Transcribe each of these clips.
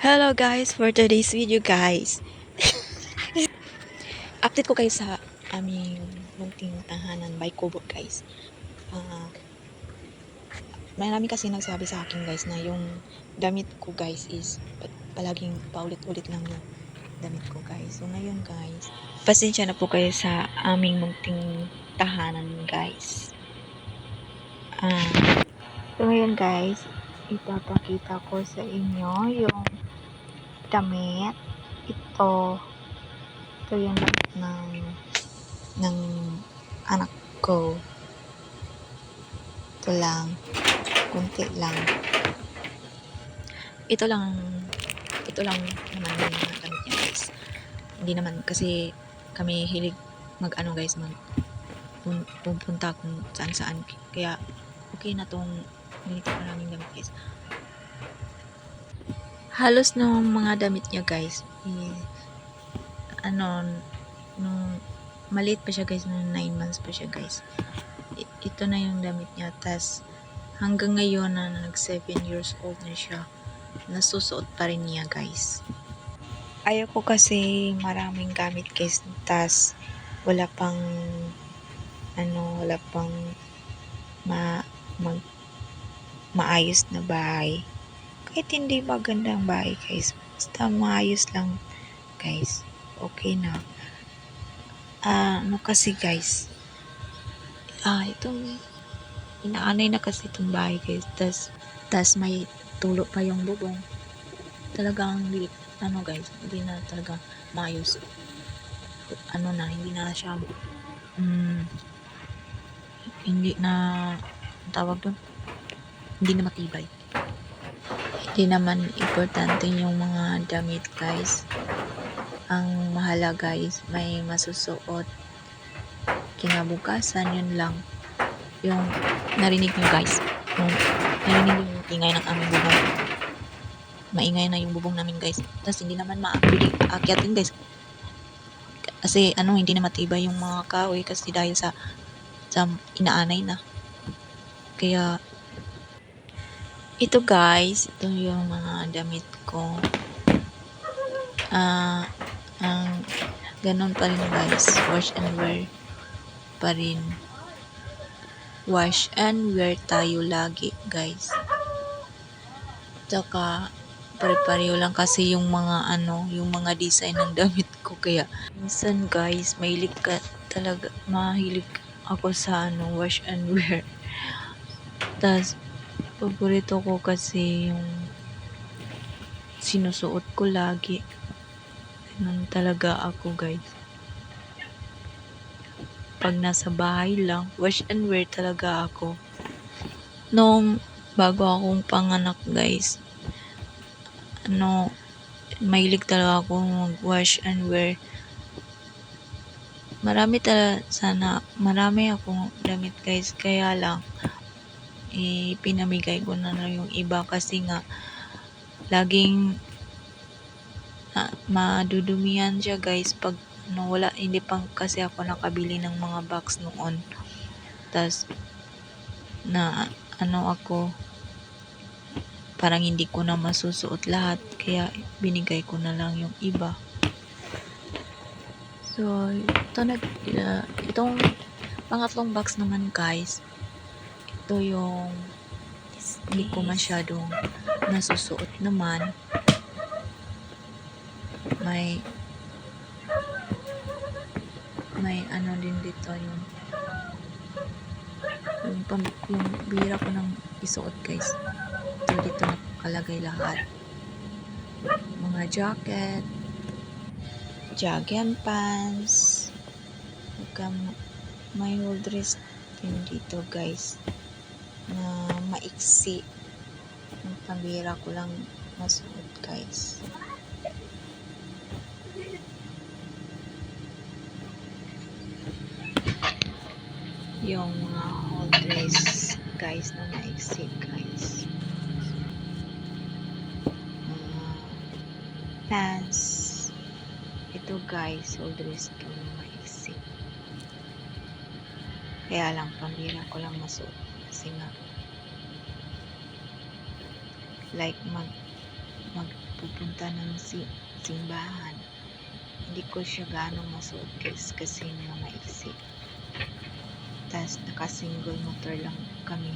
Hello guys, for today's video guys. Update ko kayo sa aming munting tahanan by Kubo guys. Ah, marami kasi nagsabi sa akin guys na yung damit ko guys is pa- palaging paulit-ulit lang yung damit ko guys. So ngayon guys, pasensya na po kayo sa aming munting tahanan guys. Ah, so ngayon guys, ipapakita ko sa inyo yung damit. Ito, ito yung damit ng, ng anak ko. Ito lang, kunti lang. Ito lang, ito lang naman yung mga damit niya guys. Hindi naman kasi kami hilig mag ano guys, mag pun- pupunta kung saan saan. Kaya okay na tong ganito maraming damit guys. Halos no mga damit niya guys eh, ano nung maliit pa siya guys nung 9 months pa siya guys I- ito na yung damit niya. Tas hanggang ngayon na nag 7 years old na siya nasusuot pa rin niya guys. Ayaw ko kasi maraming gamit guys tas wala pang ano wala pang ma mag maayos na bahay. Kahit hindi maganda ang bahay guys. Basta maayos lang guys. Okay na. Ah ano kasi guys? Ah itong inaanay na kasi itong bahay guys. Tas tas may tulo pa yung bubong. Talagang ano guys hindi na talaga maayos. Ano na hindi na siya mm, hindi na tawag doon hindi na matibay. Hindi naman importante yung mga damit guys. Ang mahala guys may masusuot. Kinabukasan yun lang. Yung narinig nyo guys. Yung narinig yung ingay ng aming bubong. Maingay na yung bubong namin guys. Tapos hindi naman maakyatin guys. Kasi ano hindi na matibay yung mga kahoy kasi dahil sa sa inaanay na. Kaya ito guys, ito yung mga damit ko. Ah, ang ganun pa rin guys, wash and wear pa rin. Wash and wear tayo lagi guys. Tsaka pare-pareho lang kasi yung mga ano, yung mga design ng damit ko kaya minsan guys, mahilig ka talaga, mahilig ako sa ano, wash and wear. Tas paborito ko kasi yung sinusuot ko lagi. Ganun talaga ako guys. Pag nasa bahay lang, wash and wear talaga ako. Nung bago akong panganak guys, ano, mahilig talaga ako mag-wash and wear. Marami talaga, sana, marami akong damit guys, kaya lang, eh, pinamigay ko na lang yung iba kasi nga laging na, madudumihan siya guys. Pag no, wala hindi pa kasi ako nakabili ng mga box noon. Tas na ano ako parang hindi ko na masusuot lahat. Kaya binigay ko na lang yung iba. So ito nag uh, itong pangatlong box naman guys ito yung hindi ko masyadong nasusuot naman. May may ano din dito yung yung, pam, yung bira ko ng isuot guys. Ito dito nakalagay lahat. Mga jacket, jogging pants, Magka- may whole dress din dito guys na maiksi. Ang pambira ko lang masuot guys. Yung mga whole dress guys na maiksi guys. Mga pants. Ito guys, whole dress ko na maiksi. Kaya lang, pambira ko lang masuot. Nga, like mag mag pupunta ng si simbahan. Hindi ko siya gaano masuot guys kasi nga maiksi. Tapos naka-single motor lang kami.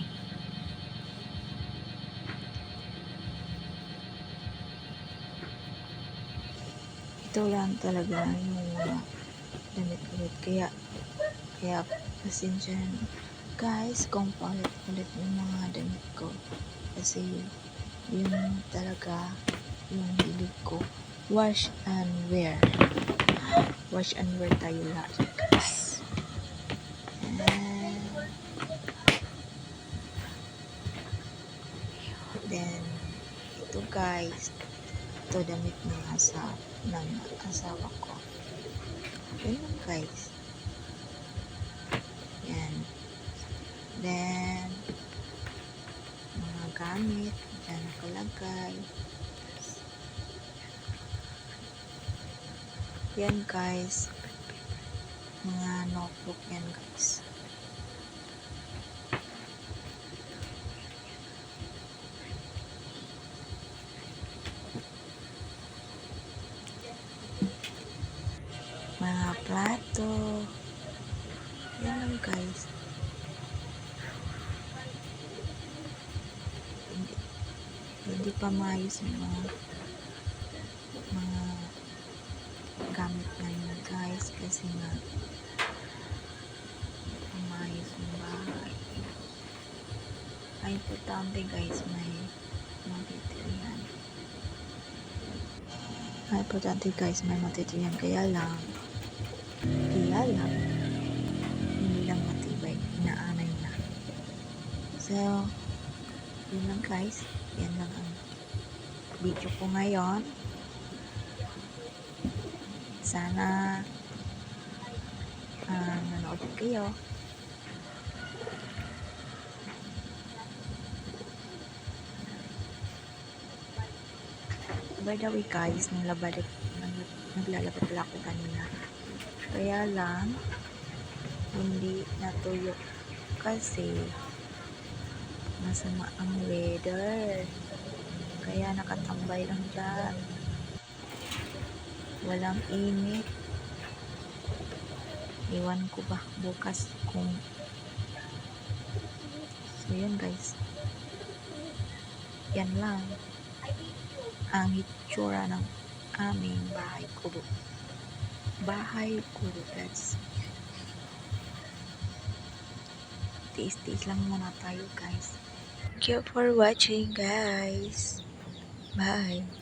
Ito lang talaga yung mga damit ulit. Kaya, kaya pasensya na. Guys, kung paulit-ulit yung mga damit ko. Kasi yun talaga yung hilig ko. Wash and wear. Wash and wear tayo lahat, guys. And then, ito guys, ito damit ng asa ng asawa ko. Yun guys. Yan. Then, mga gamit, dyan nakalagay. Yan guys. Mga notebook yan guys. Hindi pa maayos yung mga mga gamit ngayon guys kasi nga hindi pa maayos yung bahay. Ay, importante guys may matitirihan. Ay, importante guys may matitirihan. Kaya lang, kaya lang, hindi lang matibay, inaanay na. So, yun lang guys. Yan lang ang video ko ngayon. Sana ah, nanood kayo. By the way guys, naglabad, nag, naglalaba pala ako kanina. Kaya lang, hindi natuyo kasi masama ang weather. Kaya nakatambay lang dyan. Walang init. Iwan ko ba bukas kung So yun guys. Yan lang ang hitsura ng aming bahay kubo. Bahay kubo. That's tiis-tiis lang muna tayo guys. Thank you for watching guys. Bye.